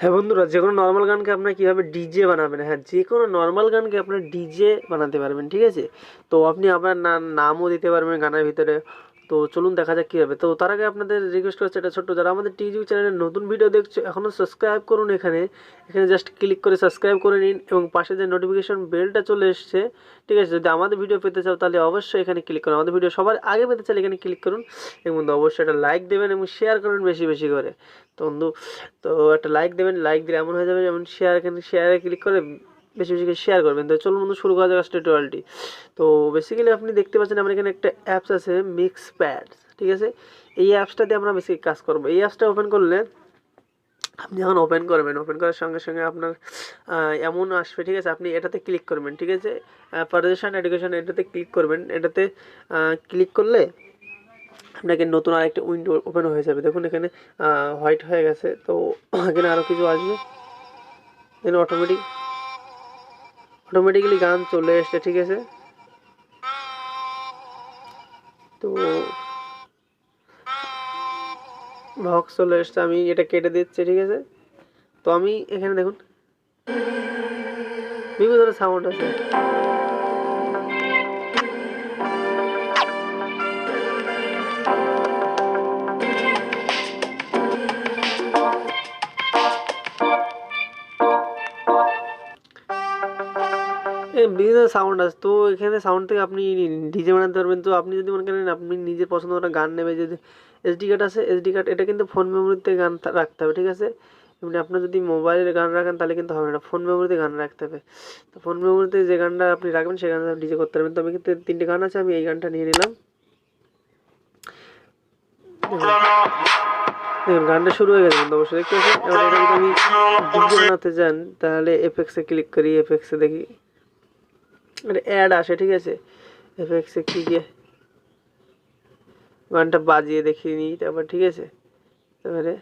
হ্যাঁ বন্ধুরা যে কোনো নর্মাল গানকে আপনারা কীভাবে ডিজে বানাবেন হ্যাঁ যে কোনো নর্মাল গানকে আপনারা ডিজে বানাতে পারবেন, ঠিক আছে? তো আপনি আপনার নামও দিতে পারবেন গানের ভিতরে। তো চলুন দেখা যাক কীভাবে। তো তার আগে আপনাদের রিকোয়েস্ট করছে এটা ছোট্ট, যারা আমাদের টিউব চ্যানেলে নতুন ভিডিও দেখছ এখনও সাবস্ক্রাইব করুন এখানে। এখানে জাস্ট ক্লিক করে সাবস্ক্রাইব করে নিন এবং পাশে যে নোটিফিকেশন বেলটা চলে এসছে, ঠিক আছে? যদি আমাদের ভিডিও পেতে চাও, তাহলে অবশ্যই এখানে ক্লিক করুন। আমাদের ভিডিও সবার আগে পেতে চাইলে এখানে ক্লিক করুন। এবং অবশ্যই একটা লাইক দেবেন এবং শেয়ার করবেন বেশি বেশি করে। তো বন্ধু, তো একটা লাইক দেবেন লাইক দিলে এমন হয়ে যাবে যেমন শেয়ার এখানে শেয়ারে ক্লিক করে বেশি বেশি করে শেয়ার করবেন। তো চলুন বন্ধু, শুরু করা যাক টিউটোরিয়ালটি তো বেসিক্যালি আপনি দেখতে পাচ্ছেন আমার এখানে একটা অ্যাপস আছে মিক্স প্যাড ঠিক আছে? এই অ্যাপসটা দিয়ে আমরা বেশি কাজ করব। এই অ্যাপসটা ওপেন করলে আপনি যখন ওপেন করবেন ওপেন করার সঙ্গে সঙ্গে আপনার এমন আসবে, ঠিক আছে? আপনি এটাতে ক্লিক করবেন, ঠিক আছে? পারজেশন এডুকেশন এটাতে ক্লিক করবেন। এটাতে ক্লিক করলে আপনাকে নতুন আরেকটা উইন্ডো ওপেন হয়ে যাবে। দেখুন এখানে হোয়াইট হয়ে গেছে, তো এখানে আরও কিছু আসবে। দেন অটোমেটিক অটোমেটিক্যালি গান চলে এসছে ঠিক আছে? তো বক্স চলে এসছে আমি এটা কেটে দিচ্ছি, ঠিক আছে? তো আমি এখানে দেখুন, বিভিন্ন ধরনের সাউন্ড আছে। বিভিন্ন সাউন্ড আছে। তো এখানে সাউন্ড থেকে আপনি ডিজে বানাতে পারবেন। তো আপনি যদি মনে করেন আপনি নিজের পছন্দ মতো গান নেবে, যদি এসডি কার্ড আছে এসডি কার্ড এটা কিন্তু ফোন মেমোরিতে গান রাখতে হবে, ঠিক আছে? এমনি আপনার যদি মোবাইলে গান রাখেন, তাহলে কিন্তু হবে না। ফোন মেমোরিতে গান রাখতে হবে। তো ফোন মেমোরিতে যে গানটা আপনি রাখবেন সেই গানটা ডিজে করতে পারবেন। তো আমি কিন্তু তিনটে গান আছে, আমি এই গানটা নিয়ে নিলাম। দেখুন, গানটা শুরু হয়ে গেছে অবশ্যই দেখতে পাচ্ছেন? এবার যদি আমি ডিজে বানাতে চান, তাহলে এফেক্সে ক্লিক করি এফেক্সে দেখি। একটা অ্যাড আসে ঠিক আছে এফেক্সে কি গিয়ে গানটা বাজিয়ে দেখিয়ে নিই তারপর ঠিক আছে এবারে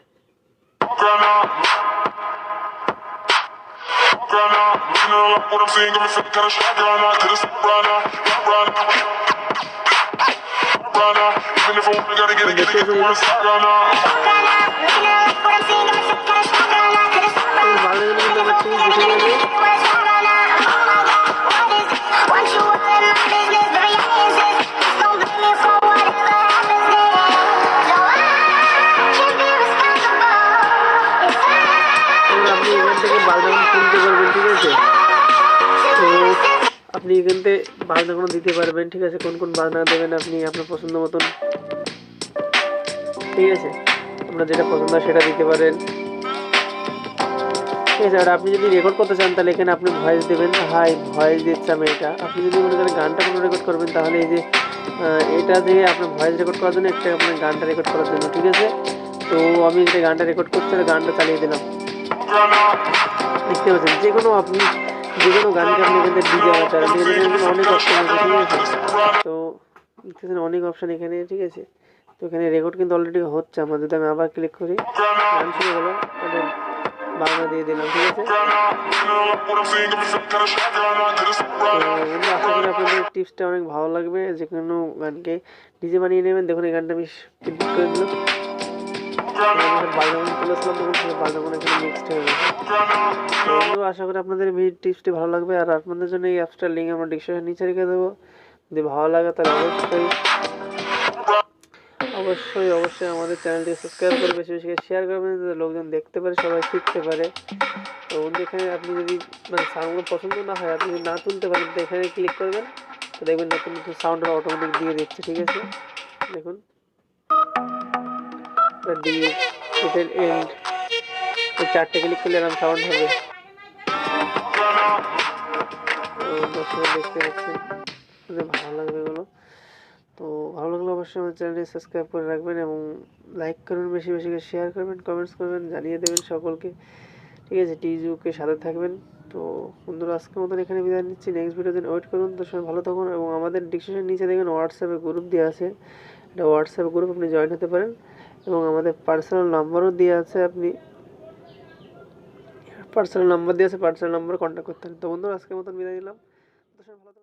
What আপনি এখান থেকে বাজনাগুলো দিতে পারবেন, ঠিক আছে? কোন কোন বাজনা দেবেন আপনি আপনার পছন্দ মতন? ঠিক আছে? আপনার যেটা পছন্দ সেটা দিতে পারেন। ঠিক আছে, আর আপনি যদি রেকর্ড করতে চান, তাহলে এখানে আপনি ভয়েস দেবেন। হাই ভয়েস দিচ্ছে আমি এটা আপনি যদি মনে করেন গানটা কোনো রেকর্ড করবেন, তাহলে এই যে এটা দিয়ে আপনার ভয়েস রেকর্ড করার জন্য, একটা আপনার গানটা রেকর্ড করার জন্য, ঠিক আছে? তো আমি যে গানটা রেকর্ড করছি গানটা চালিয়ে দিলাম। দেখতে পাচ্ছেন? যে কোনো আপনি যে কোনো গানকে আপনি এখানে ডিজে কিন্তু অনেক অপশন আছে, ঠিক আছে? তো দেখতেছেন অনেক অপশন এখানে, ঠিক আছে? তো এখানে রেকর্ড কিন্তু অলরেডি হচ্ছে, আমার যদি আমি আবার ক্লিক করি, গান শুরু হলো বাংলা দিয়ে দিলাম, ঠিক আছে? আশা করি আপনাদের টিপসটা অনেক ভালো লাগবে যে কোনো গানকে ডিজে বানিয়ে নেবেন। দেখুন, এই গানটা আমি ক্লিক করে দিলাম তো আশা করি আপনাদের এই টিপসটি ভালো লাগবে। আর আপনাদের জন্য এই অ্যাপসটার লিঙ্ক আমরা ডিসক্রিপশন নিচে রেখে দেবো। যদি ভালো লাগে তাহলে অবশ্যই অবশ্যই অবশ্যই আমাদের চ্যানেলটি সাবস্ক্রাইব করে বেশি বেশি শেয়ার করবেন, যাতে লোকজন দেখতে পারে, সবাই শিখতে পারে। তো এখানে আপনি যদি মানে সাউন্ডগুলো পছন্দ না হয়, আপনি যদি না তুলতে পারেন, তো এখানে ক্লিক করবেন। তো দেখবেন নতুন নতুন সাউন্ড অটোমেটিক দিয়ে দিচ্ছে, ঠিক আছে? দেখুন। ডি লিটল এন্ড এই চারটে ক্লিক করলে এরকম সাউন্ড হবে। দেখতে পাচ্ছেন মানে ভালো লাগবে এগুলো। তো ভালো লাগলে অবশ্যই আমার চ্যানেলটি সাবস্ক্রাইব করে রাখবেন এবং লাইক করবেন, বেশি বেশি করে শেয়ার করবেন কমেন্টস করবেন, জানিয়ে দেবেন সকলকে। ঠিক আছে টিজুকে সাথে থাকবেন। তো বন্ধুরা, আজকের মতন এখানে বিদায় নিচ্ছি। নেক্সট ভিডিও দিন ওয়েট করুন তো সবাই ভালো থাকুন এবং আমাদের ডিসক্রিপশন নিচে দেখবেন হোয়াটসঅ্যাপে গ্রুপ দেওয়া আছে। এটা হোয়াটসঅ্যাপ গ্রুপ আপনি জয়েন হতে পারেন। এবং আমাদের পার্সোনাল নাম্বারও দিয়ে আছে আপনি। পার্সোনাল নাম্বার দিয়ে আছে পার্সোনাল নাম্বারে কন্ট্যাক্ট করতে পারেন তো বন্ধুরা, আজকের মতন বিদায় দিলাম